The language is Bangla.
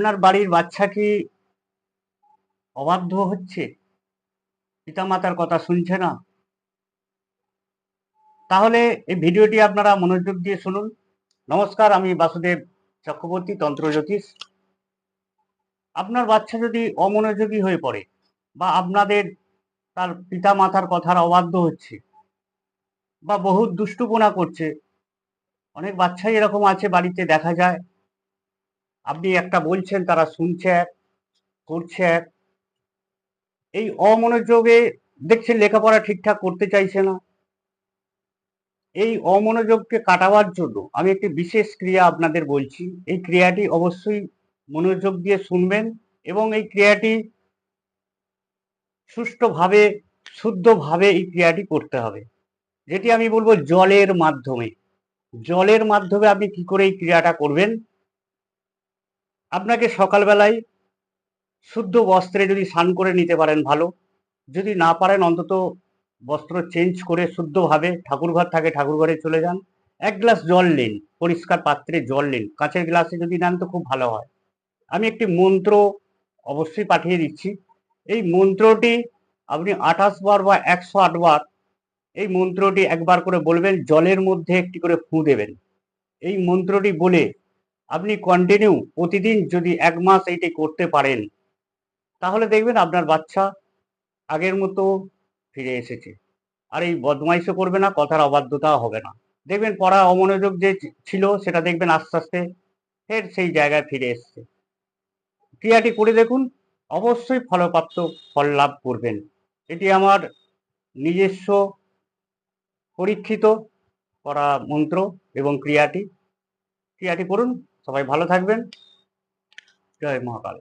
আপনার বাড়ির বাচ্চা কি অবাধ্য হচ্ছে? পিতামাতার কথা শুনছে না? তাহলে এই ভিডিওটি আপনারা মনোযোগ দিয়ে শুনুন। নমস্কার, আমি বাসুদেব চক্রবর্তী, তন্ত্র জ্যোতিষ। আপনার বাচ্চা যদি অমনোযোগী হয়ে পড়ে বা আপনাদের তার পিতা মাতার কথার অবাধ্য হচ্ছে বা বহুত দুষ্টুপনা করছে, অনেক বাচ্চাই এরকম আছে বাড়িতে দেখা যায়। আপনি একটা বলছেন তারা শুনছে এক করছে এক এই অমনোযোগে দেখছেন লেখাপড়া ঠিকঠাক করতে চাইছে না। এই অমনোযোগকে কাটাবার জন্য আমি একটি বিশেষ ক্রিয়া আপনাদের বলছি। এই ক্রিয়াটি অবশ্যই মনোযোগ দিয়ে শুনবেন এবং এই ক্রিয়াটি সুষ্ঠুভাবে, শুদ্ধভাবে এই ক্রিয়াটি করতে হবে। যেটি আমি বলব জলের মাধ্যমে। জলের মাধ্যমে আপনি কি করে এই ক্রিয়াটা করবেন? আপনাকে সকালবেলায় শুদ্ধ বস্ত্রে যদি স্নান করে নিতে পারেন ভালো। যদি না পারেন, অন্তত বস্ত্র চেঞ্জ করে শুদ্ধভাবে ঠাকুরঘর থাকে ঠাকুরঘরে চলে যান। এক গ্লাস জল নিন, পরিষ্কার পাত্রে জল নিন। কাঁচের গ্লাসে যদি নেন তো খুব ভালো হয়। আমি একটি মন্ত্র অবশ্যই পাঠিয়ে দিচ্ছি। এই মন্ত্রটি আপনি আঠাশ বার বা একশো আট বার এই মন্ত্রটি একবার করে বলবেন, জলের মধ্যে একটি করে ফু দেবেন। এই মন্ত্রটি বলে আপনি কন্টিনিউ প্রতিদিন যদি এক মাস এইটি করতে পারেন, তাহলে দেখবেন আপনার বাচ্চা আগের মতো ফিরে এসেছে। আর এই বদমাইশও করবে না, কথার অবাধ্যতা হবে না। দেখবেন পড়া অমনোযোগ যে ছিল, সেটা দেখবেন আস্তে আস্তে ফের সেই জায়গায় ফিরে এসছে। ক্রিয়াটি করে দেখুন, অবশ্যই ফলপ্রাপ্ত ফল লাভ করবেন। এটি আমার নিজস্ব পরীক্ষিত করা মন্ত্র এবং ক্রিয়াটি। ক্রিয়াটি করুন সবাই ভালো থাকবেন। জয় মহাকাল।